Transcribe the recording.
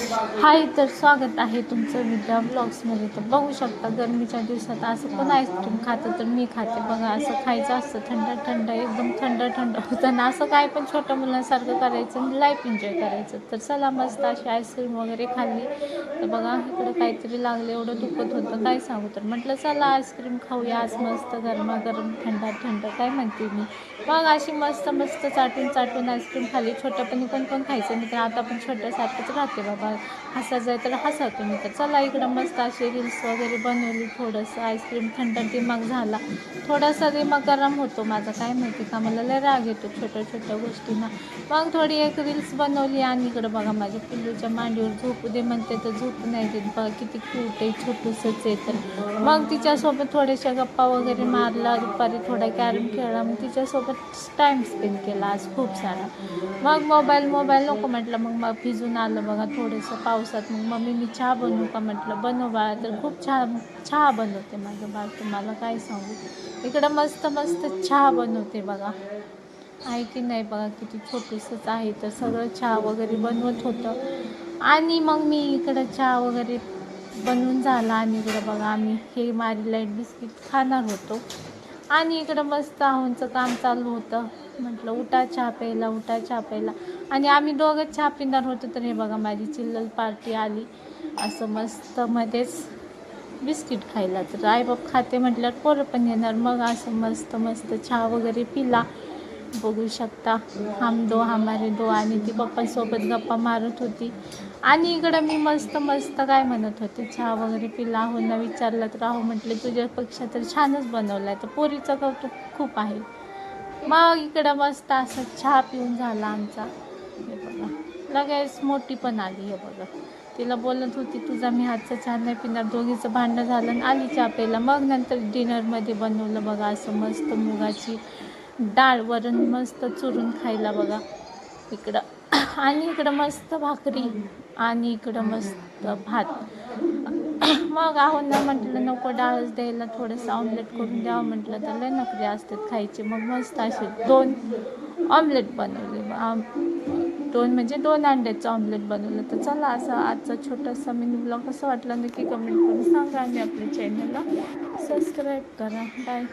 हाय तर स्वागत आहे तुमचं विद्या ब्लॉग्समध्ये तर बघू शकता गरमीच्या दिवसात असं पण आईस्क्रीम खातं तर मी खाते. बघा असं खायचं असतं थंड थंड एकदम थंड थंड होतं. ना असं काय पण छोट्या मुलांसारखं करायचं आणि लाईफ एन्जॉय करायचं. तर चला मस्त अशी आईस्क्रीम वगैरे खाल्ली. तर बघा इकडं काहीतरी लागलं एवढं दुखत होतं. काय सांगू तर म्हटलं चला आईस्क्रीम खाऊया आज मस्त गरमागरम थंड थंड. काय म्हणते मी? मग अशी मस्त मस्त चाटून चाटून आईस्क्रीम खाल्ली. छोट्यापणी पण पण खायचं नाही तर आता पण छोट्यासारखंच राहते बाबा. हसायचं आहे तर हसा तुम्ही तर. चला इकडं मस्त अशी रील्स वगैरे बनवली थोडंसं आईस्क्रीम थंड दिमाग झाला. थोडासा दिमाग गरम होतो माझा काय माहिती का मला लय राग येतो छोट्या छोट्या गोष्टींना. मग थोडी एक रील्स बनवली आणि इकडं बघा माझ्या पिल्लूच्या मांडीवर झोपू दे म्हणते तर झोप नाही देत. बघा किती क्यूट आहे छोटूसंच आहे तर. मग तिच्यासोबत थोड्याशा गप्पा वगैरे मारला दुपारी थोडा कॅरम खेळला मग तिच्यासोबत टाईम स्पेंड केला आज खूप सारा. मग मोबाईल मोबाईल नको म्हटलं मग मग भिजून आलं बघा थोडंसं पावसात मग मम्मी मी चहा बनवू का म्हटलं बनव बाळा. तर खूप चहा चहा बनवते माझं बाळ. तुम्हाला काय सांगू? इकडं मस्त मस्त चहा बनवते बघा. आहे की नाही बघा किती छोटंसंच आहे. तर सगळं चहा वगैरे बनवत होतं. आणि मग मी इकडं चहा वगैरे बनवून झाला. आणि इकडं बघा आम्ही हे मारी लाइट बिस्किट खाणार होतो. आणि इकडं मस्त आहोंचं काम चालू होतं. म्हटलं उठा चहा प्यायला उठा चहा प्यायला. आणि आम्ही दोघंच चहा पिणार होतो तर हे बघा माझी चिल्लल पार्टी आली. असं मस्त मध्येच बिस्किट खायला. तर आईबाप खाते म्हटल्यावर पोरं पण येणार. मग असं मस्त मस्त चहा वगैरे पिला. बघू शकता. हम दो हमारे दो. आणि ती पप्पांसोबत गप्पा मारत होती. आणि इकडं मी मस्त मस्त काय म्हणत होते? चहा वगैरे पिला. हो ना विचारलं तर राहो म्हटलं तुझ्यापेक्षा तर छानच बनवला आहे तर पोरीचं कौतुक खूप आहे. मग इकडं मस्त असं चहा पिऊन झाला आमचा. हे बघा. लगेच मोठी पण आली हे बघा. तिला बोलत होती तुझा मी हातचा चहा नाही पिणार. दोघीचं भांडणं झालं आणि आली चहा प्यायला. मग नंतर डिनरमध्ये बनवलं बघा असं मस्त मुगाची डाळ वरण मस्त चुरून खायला बघा. इकडं. आणि इकडं मस्त भाकरी आणि इकडं मस्त भात. मग आहो ना म्हटलं नको डाळच द्यायला थोडंसं ऑमलेट करून द्यावं म्हटलं तर लय नखरे असतात खायचे. मग मस्त असे दोन ऑमलेट बनवले. आम- दोन म्हणजे दोन अंड्याचं ऑमलेट बनवलं. तर चला असं आजचा छोटासा मिनी ब्लॉग कसं वाटलं नक्की कमेंट करून सांगा आणि आपल्या चॅनलला सबस्क्राईब करा. बाय